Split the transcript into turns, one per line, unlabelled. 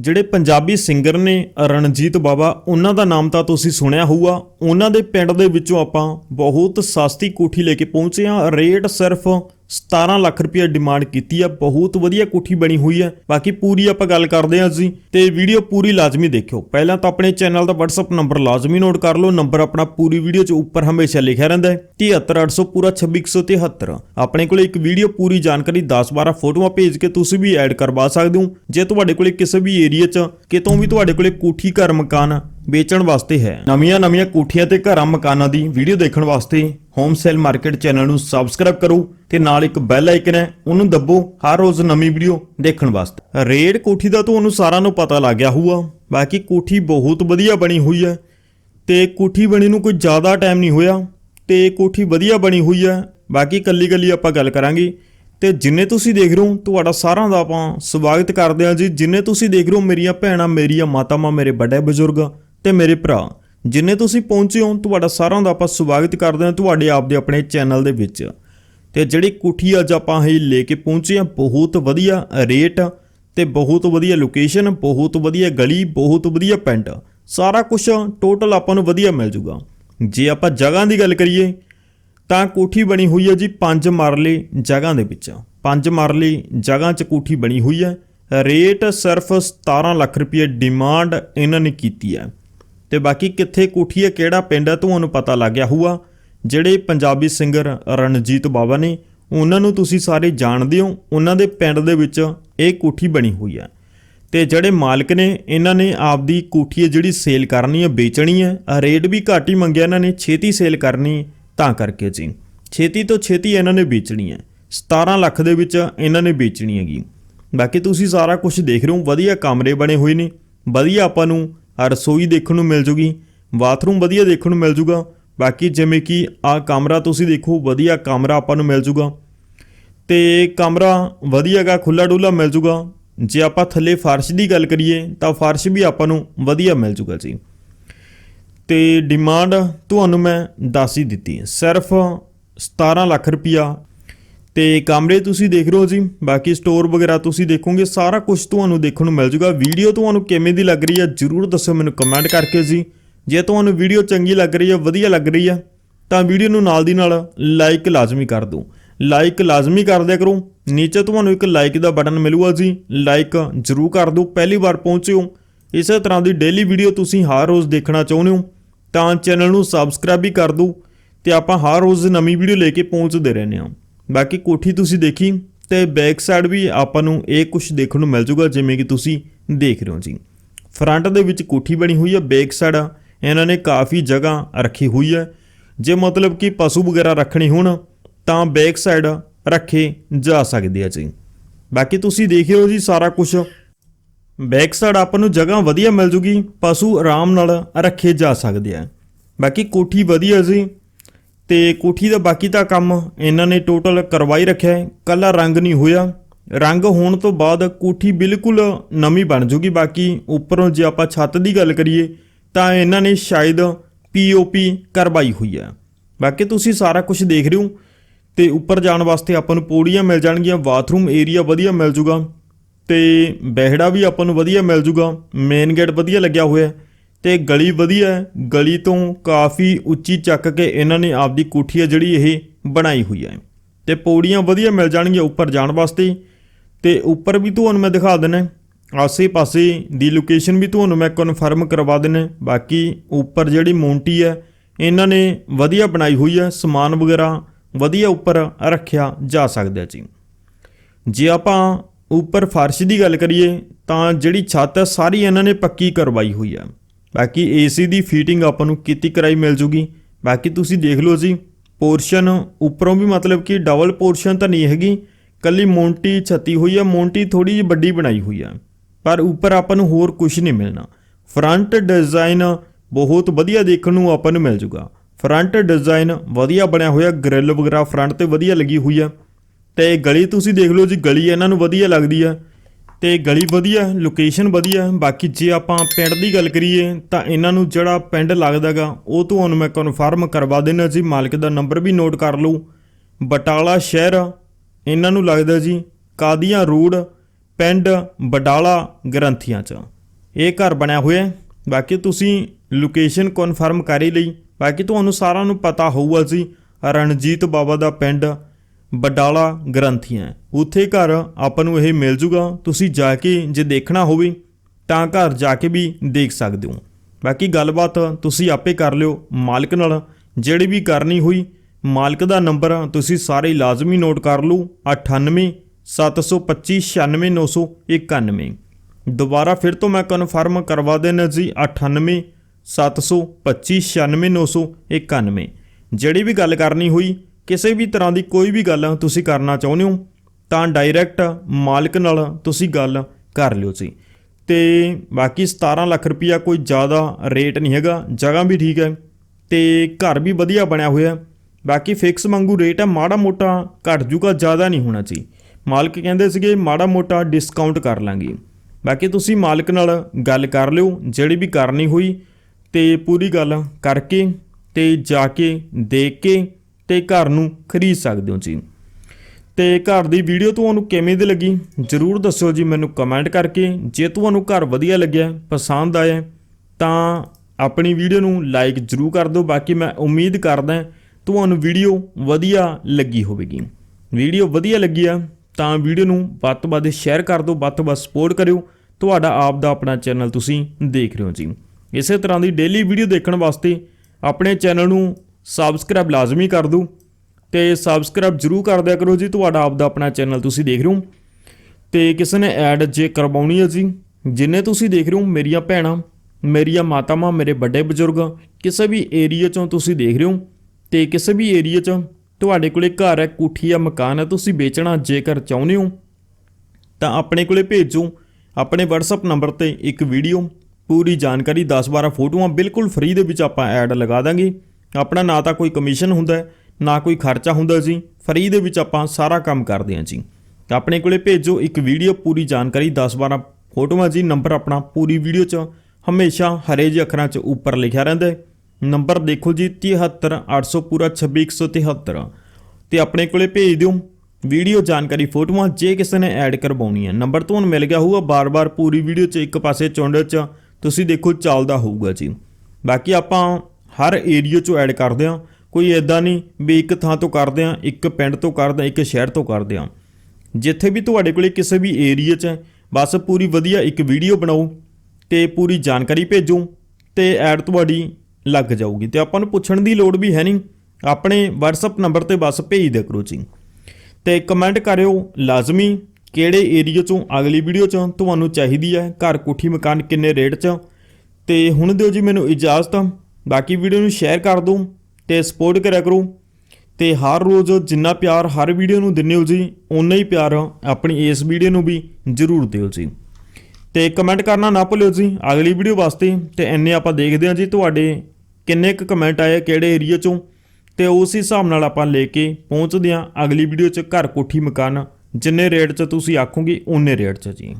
ਜਿਹੜੇ ਪੰਜਾਬੀ ਸਿੰਗਰ ਨੇ ਰਣਜੀਤ ਬਾਵਾ, ਉਹਨਾਂ ਦਾ ਨਾਮ ਤਾਂ ਤੁਸੀਂ ਸੁਣਿਆ ਹੋਊਗਾ। ਉਹਨਾਂ ਦੇ ਪਿੰਡ ਦੇ ਵਿੱਚੋਂ ਆਪਾਂ ਬਹੁਤ ਸਸਤੀ ਕੋਠੀ ਲੈ ਕੇ ਪਹੁੰਚੇ ਹਾਂ। ਰੇਟ ਸਿਰਫ 17 ਲੱਖ ਰੁਪਏ ਡਿਮਾਂਡ ਕੀਤੀ ਆ, ਬਹੁਤ ਵਧੀਆ ਕੋਠੀ ਬਣੀ ਹੋਈ ਹੈ ਬਾਕੀ ਪੂਰੀ ਆਪਾਂ ਗੱਲ ਕਰਦੇ ਹਾਂ ਅਸੀਂ ਤੇ ਵੀਡੀਓ ਪੂਰੀ ਲਾਜ਼ਮੀ ਦੇਖਿਓ। ਪਹਿਲਾਂ ਤਾਂ ਆਪਣੇ ਚੈਨਲ ਦਾ WhatsApp ਨੰਬਰ ਲਾਜ਼ਮੀ ਨੋਟ ਕਰ ਲਓ ਨੰਬਰ ਆਪਣਾ ਪੂਰੀ ਵੀਡੀਓ 'ਚ ਉੱਪਰ ਹਮੇਸ਼ਾ ਲਿਖਿਆ ਰਹਿੰਦਾ ਹੈ 73800 ਪੂਰਾ 26173 ਆਪਣੇ ਕੋਲ ਇੱਕ ਵੀਡੀਓ ਪੂਰੀ ਜਾਣਕਾਰੀ 10-12 ਫੋਟੋਆਂ ਭੇਜ ਕੇ ਤੁਸੀਂ ਵੀ ਐਡ ਕਰਵਾ ਸਕਦੇ ਹੋ। ਜੇ ਤੁਹਾਡੇ ਕੋਲੇ ਕਿਸੇ ਵੀ ਏਰੀਆ 'ਚ, ਕਿਤੋਂ ਵੀ ਤੁਹਾਡੇ ਕੋਲੇ ਕੋਠੀ ਘਰ ਮਕਾਨ ਵੇਚਣ ਵਾਸਤੇ ਹੈ। ਨਵੀਆਂ ਨਵੀਆਂ ਕੋਠੀਆਂ ਤੇ ਘਰਾਂ ਮਕਾਨਾਂ ਦੀ ਵੀਡੀਓ ਦੇਖਣ ਵਾਸਤੇ ਹੋਮ ਸੇਲ ਮਾਰਕੀਟ ਚੈਨਲ ਨੂੰ ਸਬਸਕ੍ਰਾਈਬ ਕਰੋ ਤੇ ਨਾਲ ਇੱਕ ਬੈਲ ਆਈਕਨ ਹੈ, ਉਹਨੂੰ ਦੱਬੋ ਹਰ ਰੋਜ਼ ਨਵੀਂ ਵੀਡੀਓ ਦੇਖਣ ਵਾਸਤੇ। ਰੇਡ ਕੋਠੀ ਦਾ ਤੁਹਾਨੂੰ ਸਾਰਿਆਂ ਨੂੰ ਪਤਾ ਲੱਗ ਗਿਆ ਹੋਊਗਾ। ਬਾਕੀ ਕੋਠੀ ਬਹੁਤ ਵਧੀਆ ਬਣੀ ਹੋਈ ਹੈ ਤੇ ਕੋਠੀ ਬਣੀ ਨੂੰ ਕੋਈ ਜ਼ਿਆਦਾ ਟਾਈਮ ਨਹੀਂ ਹੋਇਆ ਤੇ ਕੋਠੀ ਵਧੀਆ ਬਣੀ ਹੋਈ ਹੈ। ਬਾਕੀ ਕੱਲੀ ਕੱਲੀ ਆਪਾਂ ਗੱਲ ਕਰਾਂਗੇ। ਤੇ ਜਿੰਨੇ ਤੁਸੀਂ ਦੇਖ ਰਹੇ ਹੋ, ਤੁਹਾਡਾ ਸਾਰਿਆਂ ਦਾ ਆਪਾਂ ਸਵਾਗਤ ਕਰਦੇ ਹਾਂ ਜੀ। ਜਿੰਨੇ ਤੁਸੀਂ ਦੇਖ ਰਹੇ ਹੋ, ਮੇਰੀਆਂ ਭੈਣਾਂ, ਮੇਰੀਆਂ ਮਾਤਾਵਾਂ, ਮੇਰੇ ਵੱਡੇ ਬਜ਼ੁਰਗ ਤੇ ਮੇਰੇ ਭਰਾ, ਜਿੰਨੇ ਤੁਸੀਂ ਪਹੁੰਚੇ ਹੋ, ਤੁਹਾਡਾ ਸਾਰਿਆਂ ਦਾ ਆਪਾਂ ਸਵਾਗਤ ਕਰਦੇ ਹਾਂ ਤੁਹਾਡੇ ਆਪ ਦੇ ਆਪਣੇ ਚੈਨਲ ਦੇ ਵਿੱਚ। ਤੇ ਜਿਹੜੀ ਕੋਠੀ ਅੱਜ ਆਪਾਂ ਇਹ ਲੈ ਕੇ ਪਹੁੰਚੇ ਹਾਂ, ਬਹੁਤ ਵਧੀਆ ਰੇਟ, ਤੇ ਬਹੁਤ ਵਧੀਆ ਲੋਕੇਸ਼ਨ ਬਹੁਤ ਵਧੀਆ ਗਲੀ, ਬਹੁਤ ਵਧੀਆ ਪਿੰਡ, ਸਾਰਾ ਕੁਝ ਟੋਟਲ ਆਪਾਂ ਨੂੰ ਵਧੀਆ ਮਿਲ ਜੂਗਾ। ਜੇ ਆਪਾਂ ਜਗ੍ਹਾ ਦੀ ਗੱਲ ਕਰੀਏ, ਤਾਂ ਕੋਠੀ ਬਣੀ ਹੋਈ ਹੈ ਜੀ ਪੰਜ ਮਰਲੇ ਜਗ੍ਹਾ ਦੇ ਵਿੱਚ। ਪੰਜ ਮਰਲੇ ਜਗ੍ਹਾ 'ਚ ਕੋਠੀ ਬਣੀ ਹੋਈ ਹੈ। ਰੇਟ ਸਿਰਫ 17 ਲੱਖ ਰੁਪਏ ਡਿਮਾਂਡ ਇਹਨਾਂ ਨੇ ਕੀਤੀ ਹੈ। ਤੇ ਬਾਕੀ ਕਿੱਥੇ ਕੋਠੀ ਹੈ, ਕਿਹੜਾ ਪਿੰਡ ਹੈ, ਤੁਹਾਨੂੰ ਪਤਾ ਲੱਗ ਗਿਆ ਹੋਊਗਾ। ਜਿਹੜੇ ਪੰਜਾਬੀ ਸਿੰਗਰ ਰਣਜੀਤ ਬਾਵਾ ਨੇ, ਉਹਨਾਂ ਨੂੰ ਤੁਸੀਂ ਸਾਰੇ ਜਾਣਦੇ ਹੋ, ਉਹਨਾਂ ਦੇ ਪਿੰਡ ਦੇ ਵਿੱਚ ਇਹ ਕੋਠੀ ਬਣੀ ਹੋਈ ਹੈ। ਤੇ ਜਿਹੜੇ ਮਾਲਕ ਨੇ, ਇਹਨਾਂ ਨੇ ਆਪਦੀ ਕੋਠੀ ਹੈ ਜਿਹੜੀ ਸੇਲ ਕਰਨੀ ਹੈ, ਵੇਚਣੀ ਹੈ। ਰੇਟ ਵੀ ਘੱਟ ਹੀ ਮੰਗਿਆ ਇਹਨਾਂ ਨੇ, ਛੇਤੀ ਸੇਲ ਕਰਨੀ ਤਾਂ ਕਰਕੇ ਜੀ। ਛੇਤੀ ਤੋਂ ਛੇਤੀ ਇਹਨਾਂ ਨੇ ਵੇਚਣੀ ਹੈ। 17 ਲੱਖ ਦੇ ਵਿੱਚ ਇਹਨਾਂ ਨੇ ਵੇਚਣੀ ਹੈਗੀ। ਬਾਕੀ ਤੁਸੀਂ ਸਾਰਾ ਕੁਝ ਦੇਖ ਰਹੇ ਹੋ, ਵਧੀਆ ਕਮਰੇ ਬਣੇ ਹੋਏ ਨੇ। ਵਧੀਆ ਆਪਾਂ ਨੂੰ ਰਸੋਈ ਦੇਖਣ ਨੂੰ ਮਿਲ ਜੂਗੀ, ਬਾਥਰੂਮ ਵਧੀਆ ਦੇਖਣ ਨੂੰ ਮਿਲ ਜੂਗਾ, ਬਾਕੀ ਜਿਵੇਂ ਕਿ ਆ ਕਮਰਾ ਤੁਸੀਂ ਦੇਖੋ, ਵਧੀਆ ਕਮਰਾ ਆਪਾਂ ਨੂੰ ਮਿਲ ਜੂਗਾ। ਤੇ ਕਮਰਾ ਵਧੀਆਗਾ ਖੁੱਲਾ ਡੁੱਲਾ ਮਿਲ ਜੂਗਾ। ਜੇ ਆਪਾਂ ਥੱਲੇ ਫਰਸ਼ ਦੀ ਗੱਲ ਕਰੀਏ, ਤਾਂ ਫਰਸ਼ ਵੀ ਆਪਾਂ ਨੂੰ ਵਧੀਆ ਮਿਲ ਜੂਗਾ ਜੀ। ਤੇ ਡਿਮਾਂਡ ਤੁਹਾਨੂੰ ਮੈਂ ਦੱਸ ਹੀ ਦਿੱਤੀ ਸਿਰਫ 17 ਲੱਖ ਰੁਪਿਆ ਤੇ ਕਮਰੇ ਤੁਸੀਂ ਦੇਖ ਰਹੇ ਹੋ ਜੀ, ਬਾਕੀ ਸਟੋਰ ਵਗੈਰਾ ਤੁਸੀਂ ਦੇਖੋਗੇ, ਸਾਰਾ ਕੁਝ ਤੁਹਾਨੂੰ ਦੇਖਣ ਨੂੰ ਮਿਲ ਜੂਗਾ। ਵੀਡੀਓ ਤੁਹਾਨੂੰ ਕਿਵੇਂ ਦੀ ਲੱਗ ਰਹੀ ਹੈ ਜਰੂਰ ਦੱਸੋ ਮੈਨੂੰ ਕਮੈਂਟ ਕਰਕੇ ਜੀ। ਜੇ ਤੁਹਾਨੂੰ ਵੀਡੀਓ ਚੰਗੀ ਲੱਗ ਰਹੀ ਹੈ ਵਧੀਆ ਲੱਗ ਰਹੀ ਹੈ ਤਾਂ ਵੀਡੀਓ ਨੂੰ ਨਾਲ ਦੀ ਨਾਲ ਲਾਈਕ ਲਾਜ਼ਮੀ ਕਰ ਦਿਓ। ਲਾਈਕ ਲਾਜ਼ਮੀ ਕਰ ਦਿਆ ਕਰੋ, ਨੀਚੇ ਤੁਹਾਨੂੰ ਇੱਕ ਲਾਈਕ ਦਾ ਬਟਨ ਮਿਲੂਗਾ ਜੀ। ਲਾਈਕ ਜਰੂਰ ਕਰ ਦਿਓ, ਪਹਿਲੀ ਵਾਰ ਪਹੁੰਚੇ ਹੋ ਇਸੇ ਤਰ੍ਹਾਂ ਦੀ ਡੇਲੀ ਵੀਡੀਓ ਤੁਸੀਂ ਹਰ ਰੋਜ਼ ਦੇਖਣਾ ਚਾਹੁੰਦੇ ਹੋ, ਤਾਂ ਚੈਨਲ ਨੂੰ ਸਬਸਕ੍ਰਾਈਬ ਵੀ ਕਰ ਦਿਓ, ਤੇ ਆਪਾਂ ਹਰ ਰੋਜ਼ ਨਵੀਂ ਵੀਡੀਓ ਲੈ ਕੇ ਪਹੁੰਚਦੇ ਰਹਿੰਦੇ ਹਾਂ। ਬਾਕੀ ਕੋਠੀ ਤੁਸੀਂ ਦੇਖੀ ਤੇ ਬੈਕ ਸਾਈਡ ਵੀ ਆਪਾਂ ਨੂੰ ਇਹ ਕੁਝ ਦੇਖਣ ਨੂੰ ਮਿਲ ਜੂਗਾ, ਜਿਵੇਂ ਕਿ ਤੁਸੀਂ ਦੇਖ ਰਹੇ ਹੋ ਜੀ। ਫਰੰਟ ਦੇ ਵਿੱਚ ਕੋਠੀ ਬਣੀ ਹੋਈ ਹੈ ਬੈਕ ਸਾਈਡ ਇਹਨਾਂ ਨੇ ਕਾਫੀ ਜਗ੍ਹਾ ਰੱਖੀ ਹੋਈ ਹੈ ਜੇ ਮਤਲਬ ਕਿ ਪਸ਼ੂ ਵਗੈਰਾ ਰੱਖਣੇ ਹੋਣ, ਤਾਂ ਬੈਕ ਸਾਈਡ ਰੱਖੇ ਜਾ ਸਕਦੇ ਆ ਜੀ। ਬਾਕੀ ਤੁਸੀਂ ਦੇਖ ਰਹੇ ਹੋ ਜੀ ਸਾਰਾ ਕੁਝ ਬੈਕ ਸਾਈਡ ਆਪਾਂ ਨੂੰ ਜਗ੍ਹਾ ਵਧੀਆ ਮਿਲ ਜੂਗੀ, ਪਸ਼ੂ ਆਰਾਮ ਨਾਲ ਰੱਖੇ ਜਾ ਸਕਦੇ ਆ। ਬਾਕੀ ਕੋਠੀ ਵਧੀਆ ਜੀ। ਤੇ ਕੋਠੀ ਦਾ ਬਾਕੀ ਤਾਂ ਕੰਮ ਇਹਨਾਂ ਨੇ ਟੋਟਲ ਕਰਵਾਈ ਰੱਖਿਆ ਹੈ। ਕੱਲਾ ਰੰਗ ਨਹੀਂ ਹੋਇਆ। ਰੰਗ ਹੋਣ ਤੋਂ ਬਾਅਦ ਕੋਠੀ ਬਿਲਕੁਲ ਨਵੀਂ ਬਣ ਜੂਗੀ। ਬਾਕੀ ਉੱਪਰੋਂ ਜੇ ਆਪਾਂ ਛੱਤ ਦੀ ਗੱਲ ਕਰੀਏ, ਤਾਂ ਇਹਨਾਂ ਨੇ ਸ਼ਾਇਦ ਪੀਓਪੀ ਕਰਵਾਈ ਹੋਈ ਹੈ। ਬਾਕੀ ਤੁਸੀਂ ਸਾਰਾ ਕੁਝ ਦੇਖ ਰਹੇ ਹੋ ਤੇ ਉੱਪਰ ਜਾਣ ਵਾਸਤੇ ਆਪਾਂ ਨੂੰ ਪੌੜੀਆਂ ਮਿਲ ਜਾਣਗੀਆਂ, ਬਾਥਰੂਮ ਏਰੀਆ ਵਧੀਆ ਮਿਲ ਜੂਗਾ ਤੇ ਬਹਿੜਾ ਵੀ ਆਪਾਂ ਨੂੰ ਵਧੀਆ ਮਿਲ ਜੂਗਾ ਮੇਨ ਗੇਟ ਵਧੀਆ ਲੱਗਿਆ ਹੋਇਆ ਹੈ। ਤੇ ਗਲੀ ਵਧੀਆ ਹੈ। ਗਲੀ ਤੋਂ ਕਾਫੀ ਉੱਚੀ ਚੱਕ ਕੇ ਇਹਨਾਂ ਨੇ ਆਪਦੀ ਕੋਠੀ ਹੈ ਜਿਹੜੀ ਇਹ ਬਣਾਈ ਹੋਈ ਹੈ। ਤੇ ਪੌੜੀਆਂ ਵਧੀਆ ਮਿਲ ਜਾਣਗੀਆਂ ਉੱਪਰ ਜਾਣ ਵਾਸਤੇ। ਤੇ ਉੱਪਰ ਵੀ ਤੁਹਾਨੂੰ ਮੈਂ ਦਿਖਾ ਦਿੰਨਾ ਆਸੇ-ਪਾਸੇ ਦੀ ਲੋਕੇਸ਼ਨ ਵੀ ਤੁਹਾਨੂੰ ਮੈਂ ਕਨਫਰਮ ਕਰਵਾ ਦਿੰਨਾ ਬਾਕੀ ਉੱਪਰ ਜਿਹੜੀ ਮੌਂਟੀ ਹੈ, ਇਹਨਾਂ ਨੇ ਵਧੀਆ ਬਣਾਈ ਹੋਈ ਹੈ। ਸਮਾਨ ਵਗੈਰਾ ਵਧੀਆ ਉੱਪਰ ਰੱਖਿਆ ਜਾ ਸਕਦਾ ਜੀ। ਜੇ ਆਪਾਂ ਉੱਪਰ ਫਰਸ਼ ਦੀ ਗੱਲ ਕਰੀਏ, ਤਾਂ ਜਿਹੜੀ ਛੱਤ ਹੈ, ਸਾਰੀ ਇਹਨਾਂ ਨੇ ਪੱਕੀ ਕਰਵਾਈ ਹੋਈ ਹੈ। ਬਾਕੀ ਏਸੀ ਦੀ ਫੀਟਿੰਗ ਆਪਾਂ ਨੂੰ ਕੀਤੀ ਕਰਾਈ ਮਿਲ ਜੂਗੀ। ਬਾਕੀ ਤੁਸੀਂ ਦੇਖ ਲਓ ਜੀ ਪੋਰਸ਼ਨ ਉੱਪਰੋਂ ਵੀ ਮਤਲਬ ਕਿ ਡਬਲ ਪੋਰਸ਼ਨ ਤਾਂ ਨਹੀਂ ਹੈਗੀ। ਕੱਲੀ ਮੌਂਟੀ ਛੱਤੀ ਹੋਈ ਹੈ ਮੌਂਟੀ ਥੋੜੀ ਜਿਹੀ ਵੱਡੀ ਬਣਾਈ ਹੋਈ ਆ। ਪਰ ਉੱਪਰ ਆਪਾਂ ਨੂੰ ਹੋਰ ਕੁਝ ਨਹੀਂ ਮਿਲਣਾ। ਫਰੰਟ ਡਿਜ਼ਾਈਨ ਬਹੁਤ ਵਧੀਆ ਦੇਖਣ ਨੂੰ ਆਪਾਂ ਨੂੰ ਮਿਲ ਜੂਗਾ। ਫਰੰਟ ਡਿਜ਼ਾਈਨ ਵਧੀਆ ਬਣਿਆ ਹੋਇਆ ਗ੍ਰਿਲ ਵਗੈਰਾ ਫਰੰਟ ਤੇ ਵਧੀਆ ਲੱਗੀ ਹੋਈ ਆ। ਤੇ ਗਲੀ ਤੁਸੀਂ ਦੇਖ ਲਓ ਜੀ, ਗਲੀ ਇਹਨਾਂ ਨੂੰ ਵਧੀਆ ਲੱਗਦੀ ਆ। ਤੇ ਗਲੀ ਵਧੀਆ ਲੋਕੇਸ਼ਨ ਵਧੀਆ, ਬਾਕੀ ਜੇ ਆਪਾਂ ਪਿੰਡ ਦੀ ਗੱਲ ਕਰੀਏ, ਤਾਂ ਇਹਨਾਂ ਨੂੰ ਜਿਹੜਾ ਪਿੰਡ ਲੱਗਦਾਗਾ, ਉਹ ਤੁਹਾਨੂੰ ਮੈਂ ਕਨਫਰਮ ਕਰਵਾ ਦੇਣਾ ਜੀ, ਮਾਲਕ ਦਾ ਨੰਬਰ ਵੀ ਨੋਟ ਕਰ ਲਓ। ਬਟਾਲਾ ਸ਼ਹਿਰ, ਇਹਨਾਂ ਨੂੰ ਲੱਗਦਾ ਜੀ, ਕਾਦੀਆਂ ਰੋਡ, ਪਿੰਡ ਬਡਾਲਾ ਗ੍ਰੰਥੀਆਂ 'ਚ। ਇਹ ਘਰ ਬਣਿਆ ਹੋਇਆ ਬਾਕੀ ਤੁਸੀਂ ਲੋਕੇਸ਼ਨ ਕਨਫਰਮ ਕਰ ਹੀ ਲਈ। ਬਾਕੀ ਤੁਹਾਨੂੰ ਸਾਰਿਆਂ ਨੂੰ ਪਤਾ ਹੋਊਗਾ ਜੀ, ਰਣਜੀਤ ਬਾਬਾ ਦਾ ਪਿੰਡ ਬਡਾਲਾ ਗ੍ਰੰਥੀਆਂ। ਹੈ। ਉੱਥੇ ਘਰ ਆਪਾਂ ਨੂੰ ਇਹ ਮਿਲ ਜੂਗਾ, ਤੁਸੀਂ ਜਾ ਕੇ ਜੇ ਦੇਖਣਾ ਹੋਵੇ, ਤਾਂ ਘਰ ਜਾ ਕੇ ਵੀ ਦੇਖ ਸਕਦੇ ਹੋ। ਬਾਕੀ ਗੱਲਬਾਤ ਤੁਸੀਂ ਆਪੇ ਕਰ ਲਿਓ ਮਾਲਕ ਨਾਲ। ਜਿਹੜੀ ਵੀ ਕਰਨੀ ਹੋਈ, ਮਾਲਕ ਦਾ ਨੰਬਰ ਤੁਸੀਂ ਸਾਰੇ ਲਾਜ਼ਮੀ ਨੋਟ ਕਰ ਲਓ 98 725 96991 ਦੁਬਾਰਾ ਫਿਰ ਤੋਂ ਮੈਂ ਕਨਫਰਮ ਕਰਵਾ ਦੇਣਾ ਜੀ 98 725 96991 ਜਿਹੜੀ ਵੀ ਗੱਲ ਕਰਨੀ ਹੋਈ ਕਿਸੇ ਵੀ ਤਰ੍ਹਾਂ ਦੀ ਕੋਈ ਵੀ ਗੱਲ ਤੁਸੀਂ ਕਰਨਾ ਚਾਹੁੰਦੇ ਹੋ, ਤਾਂ ਡਾਇਰੈਕਟ ਮਾਲਕ ਨਾਲ ਤੁਸੀਂ ਗੱਲ ਕਰ ਲਿਓ ਜੀ। ਤੇ ਬਾਕੀ 17 ਲੱਖ ਰੁਪਈਆ ਕੋਈ ਜ਼ਿਆਦਾ ਰੇਟ ਨਹੀਂ ਹੈਗਾ, ਜਗ੍ਹਾ ਵੀ ਠੀਕ ਹੈ ਤੇ ਘਰ ਵੀ ਵਧੀਆ ਬਣਿਆ ਹੋਇਆ ਬਾਕੀ ਫਿਕਸ ਵਾਂਗੂ ਰੇਟ ਹੈ, ਮਾੜਾ ਮੋਟਾ ਘਟ ਜੂਗਾ, ਜ਼ਿਆਦਾ ਨਹੀਂ ਹੋਣਾ ਜੀ। ਮਾਲਕ ਕਹਿੰਦੇ ਸੀਗੇ, ਮਾੜਾ ਮੋਟਾ ਡਿਸਕਾਊਂਟ ਕਰ ਲਾਂਗੇ। ਬਾਕੀ ਤੁਸੀਂ ਮਾਲਕ ਨਾਲ ਗੱਲ ਕਰ ਲਿਓ, ਜਿਹੜੀ ਵੀ ਕਰਨੀ ਹੋਈ, ਤੇ ਪੂਰੀ ਗੱਲ ਕਰਕੇ ਤੇ ਜਾ ਕੇ ਦੇਖ ਕੇ ਤੇ ਘਰ ਨੂੰ ਖਰੀਦ ਸਕਦੇ ਹੋ ਜੀ। ਤੇ ਘਰ ਦੀ ਵੀਡੀਓ ਤੁਹਾਨੂੰ ਕਿਵੇਂ ਦੀ ਲੱਗੀ? ਜਰੂਰ ਦੱਸੋ ਜੀ ਮੈਨੂੰ ਕਮੈਂਟ ਕਰਕੇ। ਜੇ ਤੁਹਾਨੂੰ ਘਰ ਵਧੀਆ ਲੱਗਿਆ, ਪਸੰਦ ਆਇਆ, ਤਾਂ ਆਪਣੀ ਵੀਡੀਓ ਨੂੰ ਲਾਈਕ ਜਰੂਰ ਕਰ ਦਿਓ। ਬਾਕੀ ਮੈਂ ਉਮੀਦ ਕਰਦਾ ਤੁਹਾਨੂੰ ਵੀਡੀਓ ਵਧੀਆ ਲੱਗੀ ਹੋਵੇਗੀ। ਵੀਡੀਓ ਵਧੀਆ ਲੱਗੀ ਆ, ਤਾਂ ਵੀਡੀਓ ਨੂੰ ਵੱਧ ਤੋਂ ਵੱਧ ਸ਼ੇਅਰ ਕਰ ਦਿਓ, ਵੱਧ ਤੋਂ ਵੱਧ ਸਪੋਰਟ ਕਰਿਓ। ਤੁਹਾਡਾ ਆਪ ਦਾ ਆਪਣਾ ਚੈਨਲ ਤੁਸੀਂ ਦੇਖ ਰਹੇ ਹੋ ਜੀ। ਇਸੇ ਤਰ੍ਹਾਂ ਦੀ ਡੇਲੀ ਵੀਡੀਓ ਦੇਖਣ ਵਾਸਤੇ ਆਪਣੇ ਚੈਨਲ ਨੂੰ ਸਬਸਕ੍ਰਾਈਬ ਲਾਜ਼ਮੀ ਕਰ ਦਿਓ ਤੇ ਸਬਸਕ੍ਰਾਈਬ ਜਰੂਰ ਕਰ ਦਿਆ ਕਰੋ ਜੀ। ਤੁਹਾਡਾ ਆਪਦਾ ਆਪਣਾ ਚੈਨਲ ਤੁਸੀਂ ਦੇਖ ਰਹੇ ਹੋ। ਤੇ ਕਿਸੇ ਨੇ ਐਡ ਜੇ ਕਰਵਾਉਣੀ ਹੈ ਜੀ, ਜਿੰਨੇ ਤੁਸੀਂ ਦੇਖ ਰਹੇ ਹੋ, ਮੇਰੀਆਂ ਭੈਣਾਂ, ਮੇਰੀਆਂ ਮਾਤਾਵਾਂ, ਮੇਰੇ ਵੱਡੇ ਬਜ਼ੁਰਗ, ਕਿਸੇ ਵੀ ਏਰੀਆ ਚੋਂ ਤੁਸੀਂ ਦੇਖ ਰਹੇ ਹੋ ਤੇ ਕਿਸੇ ਵੀ ਏਰੀਆ 'ਚੋਂ ਤੁਹਾਡੇ ਕੋਲੇ ਘਰ ਹੈ, ਕੋਠੀ ਜਾਂ ਮਕਾਨ ਹੈ, ਤੁਸੀਂ ਵੇਚਣਾ ਜੇਕਰ ਚਾਹੁੰਦੇ ਹੋ, ਤਾਂ ਆਪਣੇ ਕੋਲੇ ਭੇਜੋ। ਆਪਣੇ WhatsApp ਨੰਬਰ ਤੇ ਇੱਕ ਵੀਡੀਓ ਪੂਰੀ ਜਾਣਕਾਰੀ 10-12 ਫੋਟੋਆਂ ਬਿਲਕੁਲ ਫ੍ਰੀ ਦੇ ਵਿੱਚ ਆਪਾਂ ਐਡ ਲਗਾ ਦਾਂਗੇ। ਆਪਣਾ ਨਾ ਤਾਂ ਕੋਈ ਕਮਿਸ਼ਨ ਹੁੰਦਾ ਹੈ, ਨਾ ਕੋਈ ਖਰਚਾ ਹੁੰਦਾ ਜੀ। ਫਰੀ ਦੇ ਵਿੱਚ ਆਪਾਂ ਸਾਰਾ ਕੰਮ ਕਰਦੇ ਹਾਂ ਜੀ। ਆਪਣੇ ਕੋਲੇ ਭੇਜੋ ਇੱਕ ਵੀਡੀਓ ਪੂਰੀ ਜਾਣਕਾਰੀ 10-12 ਫੋਟੋਆਂ ਜੀ। ਨੰਬਰ ਆਪਣਾ ਪੂਰੀ ਵੀਡੀਓ 'ਚ ਹਮੇਸ਼ਾ ਹਰੇ ਜਿਹੇ ਅੱਖਰਾਂ 'ਚ ਉੱਪਰ ਲਿਖਿਆ ਰਹਿੰਦਾ ਹੈ। ਨੰਬਰ ਦੇਖੋ ਜੀ 73800 ਪੂਰਾ 26173 ਤੇ ਆਪਣੇ ਕੋਲੇ ਭੇਜ ਦਿਓ ਵੀਡੀਓ ਜਾਣਕਾਰੀ ਫੋਟੋਆਂ ਜੇ ਕਿਸੇ ਨੇ ਐਡ ਕਰਵਾਉਣੀ ਹੈ ਨੰਬਰ ਤੁਹਾਨੂੰ ਮਿਲ ਗਿਆ ਹੋਊਗਾ ਬਾਰ-ਬਾਰ ਪੂਰੀ ਵੀਡੀਓ 'ਚ ਇੱਕ ਪਾਸੇ ਚੁੰਡ 'ਚ ਤੁਸੀਂ ਦੇਖੋ ਚੱਲਦਾ ਹੋਊਗਾ ਜੀ। ਬਾਕੀ ਆਪਾਂ ਹਰ ਏਰੀਆ 'ਚੋਂ ਐਡ ਕਰਦੇ ਹਾਂ। ਕੋਈ ਐਦਾਂ ਨਹੀਂ ਵੀ ਇੱਕ ਥਾਂ ਤੋਂ ਕਰਦੇ ਹਾਂ, ਇੱਕ ਪਿੰਡ ਤੋਂ ਕਰਦੇ ਹਾਂ, ਇੱਕ ਸ਼ਹਿਰ ਤੋਂ ਕਰਦੇ ਹਾਂ। ਜਿੱਥੇ ਵੀ ਤੁਹਾਡੇ ਕੋਲੇ ਕਿਸੇ ਵੀ ਏਰੀਆ 'ਚ ਬਸ ਪੂਰੀ ਵਧੀਆ ਇੱਕ ਵੀਡੀਓ ਬਣਾਓ ਤੇ ਪੂਰੀ ਜਾਣਕਾਰੀ ਭੇਜੋ ਤੇ ਐਡ ਤੁਹਾਡੀ ਲੱਗ ਜਾਊਗੀ। ਤੇ ਆਪਾਂ ਨੂੰ ਪੁੱਛਣ ਦੀ ਲੋੜ ਵੀ ਹੈ ਨਹੀਂ। ਆਪਣੇ WhatsApp ਨੰਬਰ ਤੇ ਬਸ ਭੇਜ ਦਿਆ ਕਰੋ ਜੀ। ਤੇ ਕਮੈਂਟ ਕਰਿਓ ਲਾਜ਼ਮੀ ਕਿਹੜੇ ਏਰੀਆ ਚੋਂ ਅਗਲੀ ਵੀਡੀਓ 'ਚੋਂ ਤੁਹਾਨੂੰ ਚਾਹੀਦੀ ਹੈ, ਘਰ ਕੋਠੀ ਮਕਾਨ ਕਿੰਨੇ ਰੇਟ ਚ। ਤੇ ਹੁਣ ਦਿਓ ਜੀ ਮੈਨੂੰ ਇਜਾਜ਼ਤ। ਬਾਕੀ ਵੀਡੀਓ ਨੂੰ ਸ਼ੇਅਰ ਕਰ ਦਿਓ ਤੇ ਸਪੋਰਟ ਕਰਿਆ ਕਰੋ। ਤੇ ਹਰ ਰੋਜ਼ ਜਿੰਨਾ ਪਿਆਰ ਹਰ ਵੀਡੀਓ ਨੂੰ ਦਿੰਦੇ ਹੋ ਜੀ, ਓਨਾ ਹੀ ਪਿਆਰ ਆਪਣੀ ਇਸ ਵੀਡੀਓ ਨੂੰ ਵੀ ਜ਼ਰੂਰ ਦਿਓ ਜੀ। ਤੇ ਕਮੈਂਟ ਕਰਨਾ ਨਾ ਭੁੱਲਿਓ ਜੀ, ਅਗਲੀ ਵੀਡੀਓ ਵਾਸਤੇ ਤੇ ਇੰਨੇ ਆਪਾਂ ਦੇਖਦੇ ਹਾਂ ਜੀ ਤੁਹਾਡੇ ਕਿੰਨੇ ਕੁ ਕਮੈਂਟ ਆਏ, ਕਿਹੜੇ ਏਰੀਆ ਚੋਂ। ਤੇ ਉਸ ਹਿਸਾਬ ਨਾਲ ਆਪਾਂ ਲੈ ਕੇ ਪਹੁੰਚਦੇ ਹਾਂ ਅਗਲੀ ਵੀਡੀਓ 'ਚ ਘਰ ਕੋਠੀ ਮਕਾਨ, ਜਿੰਨੇ ਰੇਟ 'ਚ ਤੁਸੀਂ ਆਖੋਗੇ ਓਨੇ ਰੇਟ 'ਚ ਜੀ।